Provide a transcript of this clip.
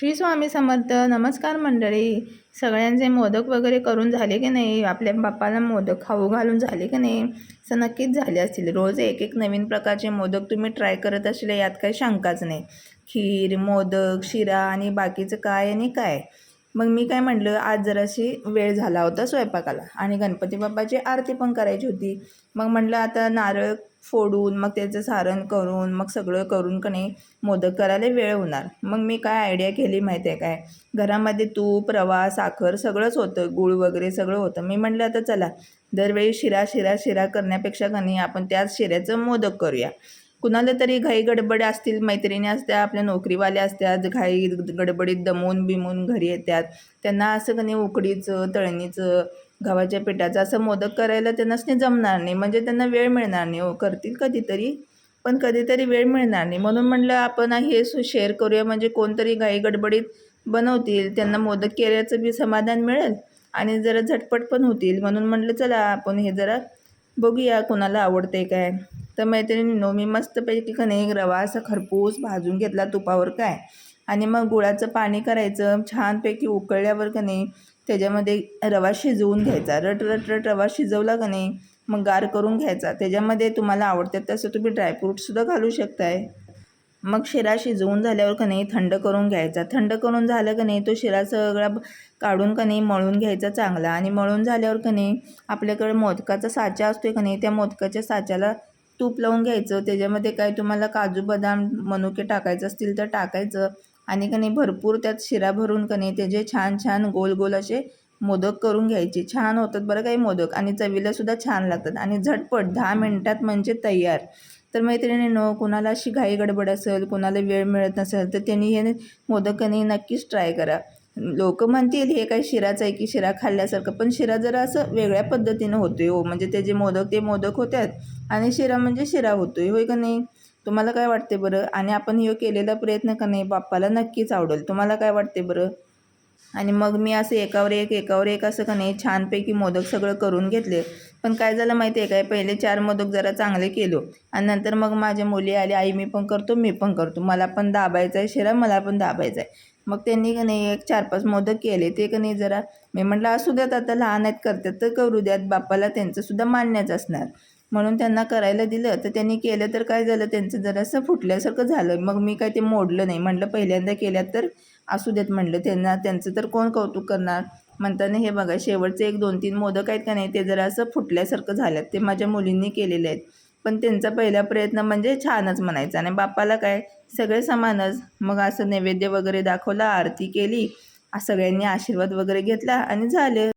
श्री स्वामी समर्थ नमस्कार मंडळी. सगळ्यांचे मोदक वगैरे करून झाले की नाही? आपल्या बाप्पाला मोदक खाऊ घालून झाले की नाही? असं नक्कीच झाले असतील. रोज एक एक नवीन प्रकारचे मोदक तुम्ही ट्राय करत असले यात काही शंकाच नाही. खीर मोदक शिरा आणि बाकीचं काय आणि काय? मग मी काय म्हटलं आज जराशी वेळ झाला होता स्वयंपाकाला आणि गणपती बाप्पाची आरती पण करायची होती. मग म्हटलं आता नारळ फोडून मग त्याचं सारण करून मग सगळं करून का नाही मोदक करायला वेळ होणार. मग मी काय आयडिया केली माहिती आहे काय? घरामध्ये तूप रवा साखर सगळंच होतं गूळ वगैरे सगळं होतं. मी म्हटलं आता चला दरवेळी शिरा शिरा शिरा करण्यापेक्षा का नाही आपण त्याच शिऱ्याचं मोदक करूया. कुणाला तरी घाई गडबड असतील मैत्रिणी असत्या आपल्या नोकरीवाल्या असतात घाई गडबडीत दमून बिमून घरी येतात त्यांना असं का नाही उकडीचं तळणीचं गव्हाच्या पिठाचं असं मोदक करायला त्यांनाच नाही जमणार नाही. म्हणजे त्यांना वेळ मिळणार नाही. हो करतील कधीतरी पण कधीतरी वेळ मिळणार नाही. म्हणून म्हटलं आपण हे सु शेअर करूया. म्हणजे कोणतरी घाई गडबडीत बनवतील. त्यांना मोदक केल्याचं बी समाधान मिळेल आणि जरा झटपट पण होतील. म्हणून म्हटलं चला आपण हे जरा बघूया कोणाला आवडते काय. तर मैत्रिणींनो मी मस्तपैकी का नाही रवा असं खरपूस भाजून घेतला तुपावर काय. आणि मग गुळाचं पाणी करायचं छानपैकी उकळल्यावर का नाही त्याच्यामध्ये रवा शिजवून घ्यायचा. रट रट रट रवा शिजवला का नाही मग गार करून घ्यायचा. त्याच्यामध्ये तुम्हाला आवडतात तसं तुम्ही ड्रायफ्रूटसुद्धा घालू शकताय. मग शिरा शिजवून झाल्यावर का नाही थंड करून घ्यायचा. थंड करून झालं का नाही तो शिरा सगळा काढून का नाही मळून घ्यायचा चांगला. आणि मळून झाल्यावर का नाही आपल्याकडे मोदकाचा साचा असतो का नाही त्या मोदकाच्या साच्याला तूप लावून घ्यायचं त्याच्यामध्ये काय तुम्हाला काजू बदाम मनुके टाकायचं असतील तर टाकायचं. आणि का नाही भरपूर त्यात शिरा भरून का नाही त्याचे छान छान गोल गोल असे मोदक करून घ्यायचे. छान होतात बरं काही मोदक. आणि चवीलासुद्धा छान लागतात. आणि झटपट दहा मिनटात म्हणजे तयार. तर मैत्रिणीनं कुणाला अशी घाई गडबड असेल कुणाला वेळ मिळत नसेल तर त्यांनी हे मोदकाने नक्कीच ट्राय करा. लोक म्हणतील हे काय शिराचं आहे की शिरा खाल्ल्यासारखं. पण शिरा जरा असं वेगळ्या पद्धतीनं होतोय हो. म्हणजे त्याचे मोदक ते मोदक होतात आणि शिरा म्हणजे शिरा होतोय. होय का नाही? तुम्हाला काय वाटते बरं? आणि आपण हे केलेला प्रयत्न का नाही? बाप्पाला नक्कीच आवडेल. तुम्हाला काय वाटते बरं? आणि मग मी असं एकावर एक एकावर एक असं का नाही छानपैकी मोदक सगळं करून घेतले. पण काय झालं माहिती आहे काय? पहिले चार मोदक जरा चांगले केलो. आणि नंतर मग माझ्या मुली आली. आई मी पण करतो मी पण करतो. मला पण दाबायचं आहे शिरा मला पण दाबायचा आहे मग त्यांनी का नाही एक चार पाच मोदक केले. ते का नाही जरा मी म्हटलं असू द्यात आता लहान आहेत करतात तर करू द्यात. बाप्पाला त्यांचंसुद्धा मान्यच असणार. म्हणून त्यांना करायला दिलं. तर त्यांनी केलं तर काय झालं त्यांचं जरासं फुटल्यासारखं झालं. मग मी काय ते मोडलं नाही. म्हटलं पहिल्यांदा केल्यात तर असू देत. म्हटलं त्यांना त्यांचं तर कोण कौतुक करणार? म्हणताना हे बघा शेवटचे एक दोन तीन मोदक आहेत का नाही ते जरा असं फुटल्यासारखं झाल्यात. ते माझ्या मुलींनी केलेले आहेत. पण त्यांचा पहिला प्रयत्न म्हणजे छानच म्हणायचा. आणि बाप्पाला काय? सगळे समानच. मग असं नैवेद्य वगैरे दाखवला आरती केली सगळ्यांनी आशीर्वाद वगैरे घेतला आणि झालं.